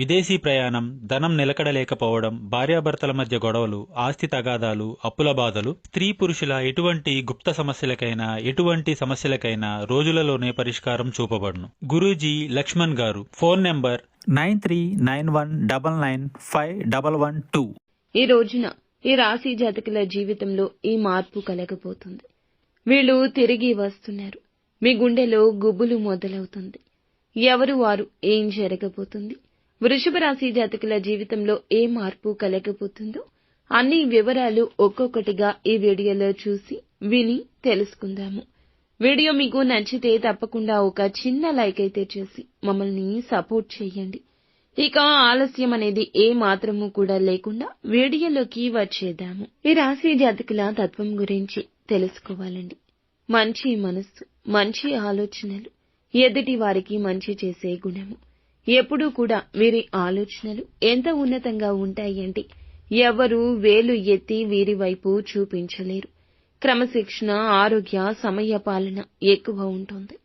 విదేశీ ప్రయాణం ధనం నిలకడలేకపోవడం భార్యాభర్తల మధ్య గొడవలు ఆస్తి తగాదాలు అప్పుల బాధలు స్త్రీ పురుషుల ఎటువంటి గుప్త సమస్యలకైనా ఎటువంటి సమస్యలకైనా రోజులలోనే పరిష్కారం చూపబడును. గురూజీ లక్ష్మణ్ గారు phone number nine three nine one double nine five double one two. ఈ రోజున ఈ రాశి జాతకుల జీవితంలో ఈ మార్పు కలగబోతుంది. వీళ్ళు తిరిగి వస్తున్నారు. మీ గుండెలో గుబులు మొదలవుతుంది. ఎవరు వారు ఏం జరగబోతుంది? వృషభ రాశి జాతకుల జీవితంలో ఏ మార్పు కలగబోతుందో అన్ని వివరాలు ఒక్కొక్కటిగా ఈ వీడియోలో చూసి విని తెలుసుకుందాము. వీడియో మీకు నచ్చితే తప్పకుండా ఒక చిన్న లైక్ అయితే చేసి మమ్మల్ని సపోర్ట్ చేయండి. ఇక ఆలస్యం అనేది ఏ మాత్రము కూడా లేకుండా వీడియోలోకి వచ్చేద్దాము. ఈ రాశి జాతకుల తత్వం గురించి తెలుసుకోవాలండి. మంచి మనస్సు మంచి ఆలోచనలు ఎదుటి వారికి మంచి చేసే గుణము. ఎప్పుడూ కూడా వీరి ఆలోచనలు ఎంత ఉన్నతంగా ఉంటాయంటే ఎవరు వేలు ఎత్తి వీరి వైపు చూపించలేరు. క్రమశిక్షణ ఆరోగ్య సమయ పాలన ఎక్కువ ఉంటుంది.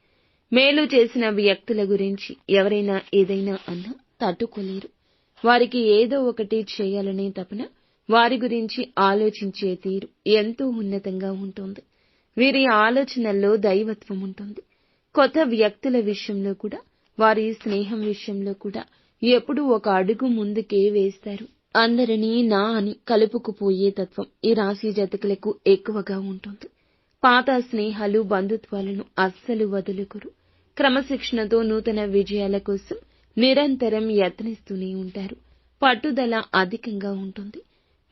మేలు చేసిన వ్యక్తుల గురించి ఎవరైనా ఏదైనా అన్నా తట్టుకోలేరు. వారికి ఏదో ఒకటి చేయాలనే తపన వారి గురించి ఆలోచించే తీరు ఎంతో ఉన్నతంగా ఉంటుంది. వీరి ఆలోచనల్లో దైవత్వం ఉంటుంది. కొత్త వ్యక్తుల విషయంలో కూడా వారి స్నేహం విషయంలో కూడా ఎప్పుడూ ఒక అడుగు ముందుకే వేస్తారు. అందరినీ నా అని కలుపుకుపోయే తత్వం ఈ రాశి జతకులకు ఎక్కువగా ఉంటుంది. పాత స్నేహాలు బంధుత్వాలను అస్సలు వదులుకురు. క్రమశిక్షణతో నూతన విజయాల కోసం నిరంతరం యత్నిస్తూనే ఉంటారు. పట్టుదల అధికంగా ఉంటుంది.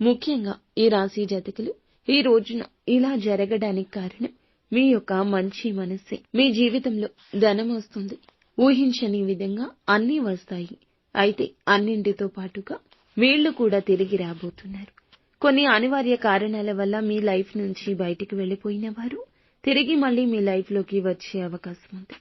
ముఖ్యంగా ఈ రాశి జతకులు ఈ రోజున ఇలా జరగడానికి కారణం మీ యొక్క మంచి మనస్సే. మీ జీవితంలో ధనం వస్తుంది. ఊహించని విధంగా అన్నీ వస్తాయి. అయితే అన్నింటితో పాటుగా వీళ్ళు కూడా తిరిగి రాబోతున్నారు. కొన్ని అనివార్య కారణాల వల్ల మీ లైఫ్ నుంచి బయటికి వెళ్ళిపోయిన వారు తిరిగి మళ్ళీ మీ లైఫ్లోకి వచ్చే అవకాశం ఉంది.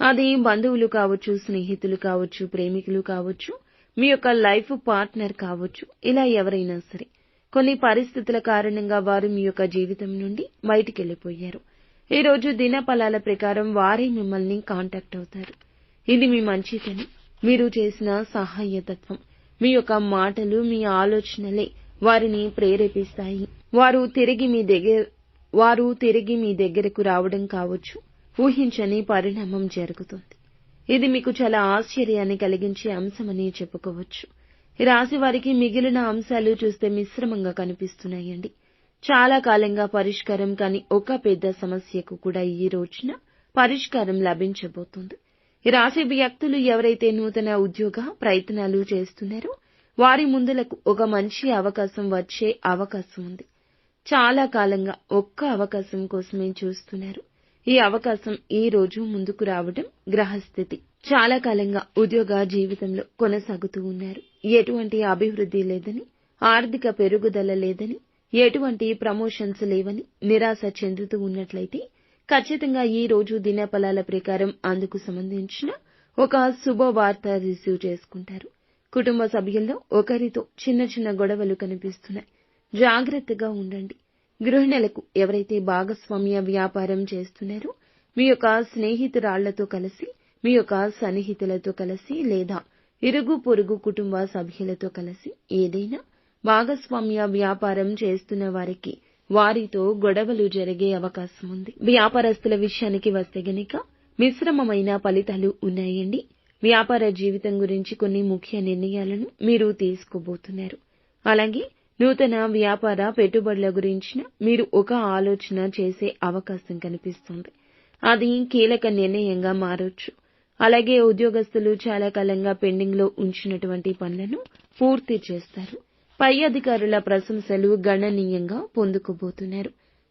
అది బంధువులు కావచ్చు స్నేహితులు కావచ్చు ప్రేమికులు కావచ్చు మీ యొక్క లైఫ్ పార్ట్నర్ కావచ్చు ఇలా ఎవరైనా సరే. కొన్ని పరిస్థితుల కారణంగా వారు మీ యొక్క జీవితం నుండి బయటికి వెళ్ళిపోయారు. ఈరోజు రోజు దిన ఫలాల ప్రకారం వారే మిమ్మల్ని కాంటాక్ట్ అవుతారు. ఇది మీ మంచితనం మీరు చేసిన సహాయతత్వం. మీ యొక్క మాటలు మీ ఆలోచనలే వారిని ప్రేరేపిస్తాయి. వారు తిరిగి మీ దగ్గర వారు తిరిగి మీ దగ్గరకు రావడం కావచ్చు. ఊహించని పరిణామం జరుగుతుంది. ఇది మీకు చాలా ఆశ్చర్యాన్ని కలిగించే అంశమని చెప్పుకోవచ్చు. రాశి వారికి మిగిలిన అంశాలు చూస్తే మిశ్రమంగా కనిపిస్తున్నాయండి. చాలా కాలంగా పరిష్కారం కాని ఒక పెద్ద సమస్యకు కూడా ఈ రోజున పరిష్కారం లభించబోతుంది. రాశి వ్యక్తులు ఎవరైతే నూతన ఉద్యోగ ప్రయత్నాలు చేస్తున్నారో వారి ముందులకు ఒక మంచి అవకాశం వచ్చే అవకాశం ఉంది. చాలా కాలంగా ఒక్క అవకాశం కోసమే చూస్తున్నారు. ఈ అవకాశం ఈ రోజు ముందుకు రావడం గ్రహస్థితి. చాలా కాలంగా ఉద్యోగ జీవితంలో కొనసాగుతూ ఉన్నారు. ఎటువంటి అభివృద్ధి లేదని ఆర్థిక పెరుగుదల లేదని ఎటువంటి ప్రమోషన్స్ లేవని నిరాశ చెందుతూ ఉన్నట్లయితే ఖచ్చితంగా ఈ రోజు దినఫలాల ప్రకారం అందుకు సంబంధించిన ఒక శుభవార్త రిసీవ్ చేసుకుంటారు. కుటుంబ సభ్యుల్లో ఒకరితో చిన్న చిన్న గొడవలు కనిపిస్తున్నాయి. జాగ్రత్తగా ఉండండి. గృహిణులకు ఎవరైతే భాగస్వామ్య వ్యాపారం చేస్తున్నారో మీ యొక్క స్నేహితురాళ్ళతో కలిసి మీ యొక్క సన్నిహితులతో కలిసి లేదా ఇరుగు పొరుగు కుటుంబ సభ్యులతో కలిసి ఏదైనా భాగస్వామ్య వ్యాపారం చేస్తున్న వారికి వారితో గొడవలు జరిగే అవకాశం ఉంది. వ్యాపారస్తుల విషయానికి వస్తే గనుక మిశ్రమమైన ఫలితాలు ఉన్నాయండి. వ్యాపార జీవితం గురించి కొన్ని ముఖ్య నిర్ణయాలను మీరు తీసుకోబోతున్నారు. అలాగే నూతన వ్యాపార పెట్టుబడుల గురించిన మీరు ఒక ఆలోచన చేసే అవకాశం కనిపిస్తుంది. అది కీలక నిర్ణయంగా మారొచ్చు. అలాగే ఉద్యోగస్తులు చాలా కాలంగా పెండింగ్లో ఉంచినటువంటి పనులను పూర్తి చేస్తారు. పై అధికారుల ప్రశంసలు గణనీయంగా పొందుకోబోతున్నారు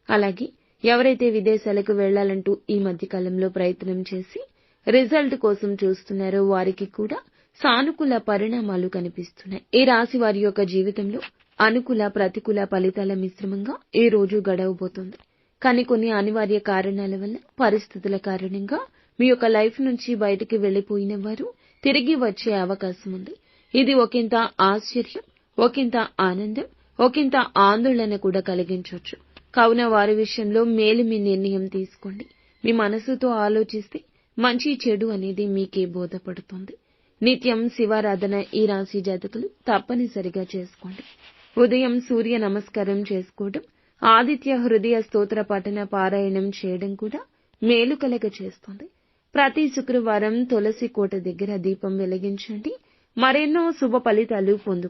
అలాగే ఎవరైతే విదేశాలకు వెళ్ళాలంటూ ఈ మధ్య కాలంలో ప్రయత్నం చేసి రిజల్ట్ కోసం చూస్తున్నారో వారికి కూడా సానుకూల పరిణామాలు కనిపిస్తున్నాయి. ఈ రాశి వారి యొక్క జీవితంలో అనుకూల ప్రతికూల ఫలితాల మిశ్రమంగా ఈ రోజు గడవబోతుంది. కానీ కొన్ని అనివార్య కారణాల వల్ల పరిస్థితుల కారణంగా మీ యొక్క లైఫ్ నుంచి బయటికి వెళ్ళిపోయిన వారు తిరిగి వచ్చే అవకాశం ఉంది. ఇది ఒకంత ఆశ్చర్యం ఒకంత ఆనందం ఒకంత ఆందోళన కూడా కలిగించవచ్చు. కావున వారి విషయంలో మేలు మీ నిర్ణయం తీసుకోండి. మీ మనసుతో ఆలోచిస్తే మంచి చెడు అనేది మీకే బోధపడుతుంది. నిత్యం శివారాధన ఈ రాశి జాతకులు తప్పనిసరిగా చేసుకోండి. ఉదయం సూర్య నమస్కారం చేసుకోవడం ఆదిత్య హృదయ స్తోత్ర పఠన పారాయణం చేయడం కూడా మేలు కలగ చేస్తుంది. ప్రతి శుక్రవారం తులసి కోట దగ్గర దీపం వెలిగించండి. మరెన్నో శుభ ఫలితాలు పొందుకు